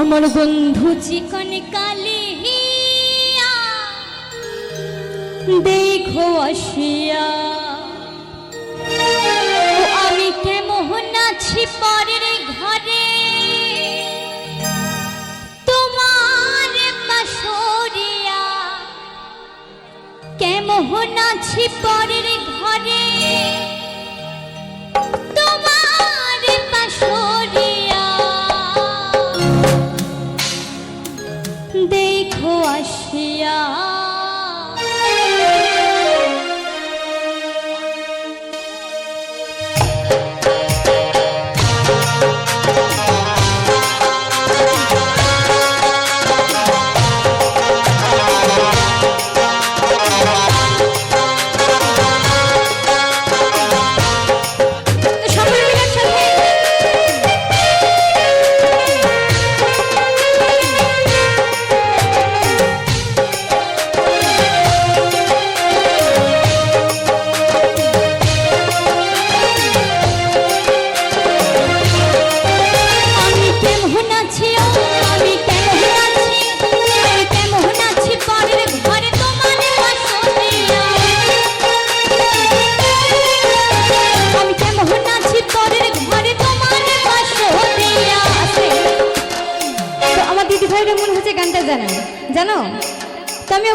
আমার বন্ধু চিকন কালি দেখো আসিয়া। আমি কেমন আছি পরের ঘরে? তোমার পাশরিয়া কেমন আছি পরের ঘরে?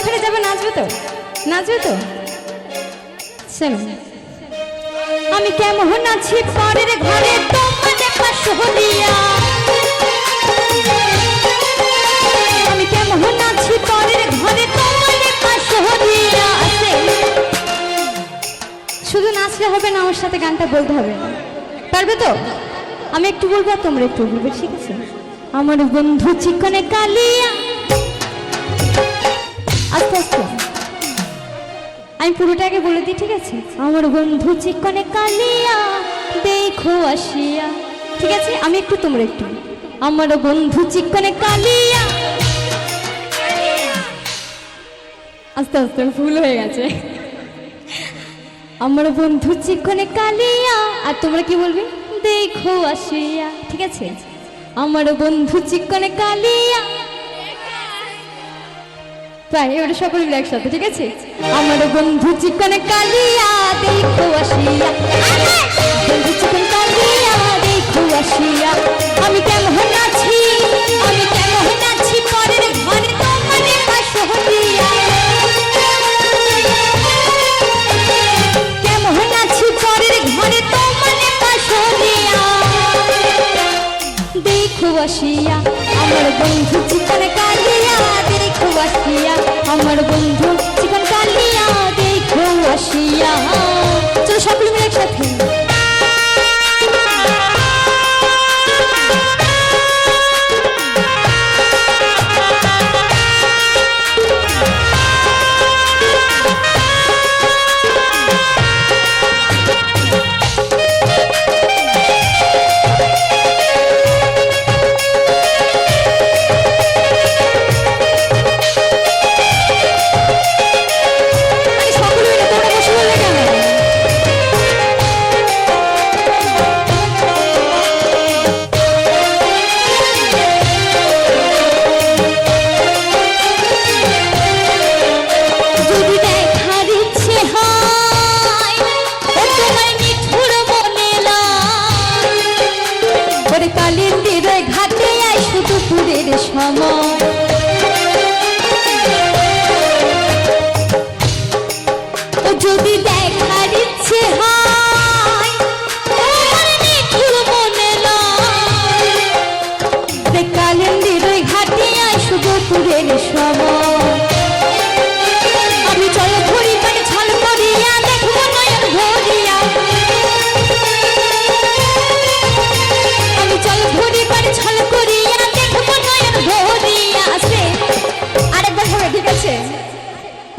ওখানে যাব, নাচবে তো? নাচবে তো? চলো আমি কেমন আছি পরের ঘরে তোমার আমি কেমন আছি পরের ঘরে পাশরিয়া আছে শুধু নাচলে হবে না, আমার সাথে গানটা বলতে হবে। পারবে তো? আমি একটু বলব তোমরা একটু বলবে, ঠিক আছে? আমার বন্ধু চিকনে কালিয়া আস্তে আস্তে আমি পুরোটাকে বলে দিই, ঠিক আছে? আমার বন্ধু চিকনে কালিয়া দেখো আসিয়া। ঠিক আছে? আমি একটু তোমরা একটু। আমার বন্ধু চিকনে কালিয়া আস্তে আস্তে, ভুল হয়ে গেছে। আমার বন্ধু চিকনে কালিয়া আর তোমরা কি বলবে? দেখো আসিয়া। ঠিক আছে? আমার বন্ধু চিকনে কালিয়া প্রায় এবারে সকলে মিলে একসাথে, ঠিক আছে? আমার বন্ধু চিকন কালিয়া, দেখো আসিয়া। বন্ধু চিকন কালিয়া, দেখো আসিয়া। আমি কেমন আছি? আমি কেমন আছি? পরের ঘরে তোমার পাশে হইয়া। কেমন আছি? পরের ঘরে তোমার পাশে হইয়া। দেখো আসিয়া, আমার বন্ধু দেখো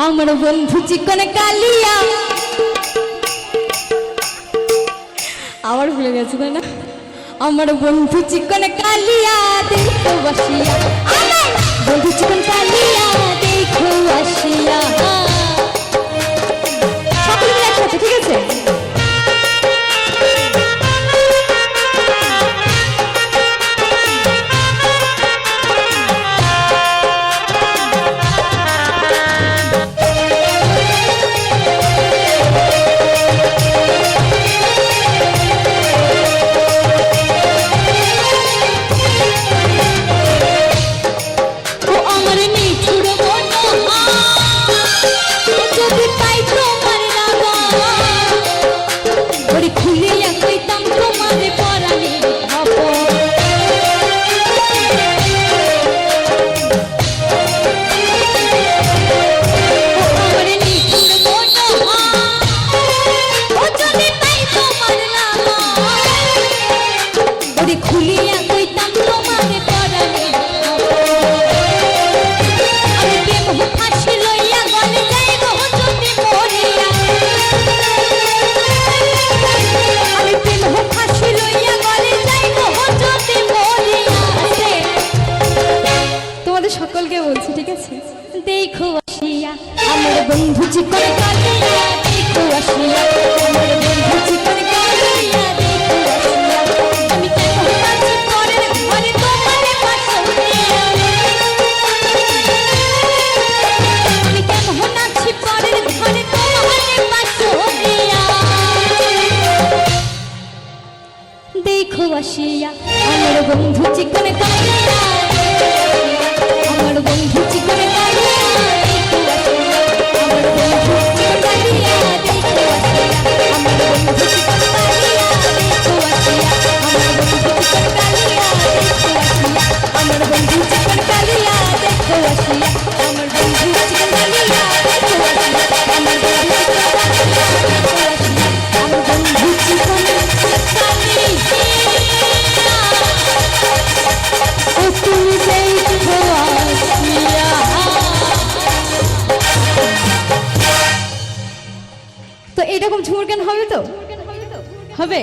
আমার বন্ধু চিকন কালিয়া। আবার ভুলে গেছে না? আমার বন্ধু চিকন কালিয়া দেখো বসিয়া বন্ধু চিকন কালিয়া দেখো আসিয়া। আসিয়া, আমার বন্ধু চিকন কালিয়া দেখো আসিয়া, আমার বন্ধু চিকন কালিয়া দেখো আসিয়া। আমি কেমন আছি পরের ঘরে তোমার পাশে আমি। কেমন আছি পরের ঘরে তোমার পাশে দেখো আসিয়া, আমার বন্ধু চিকন গান হবে তো? হবে?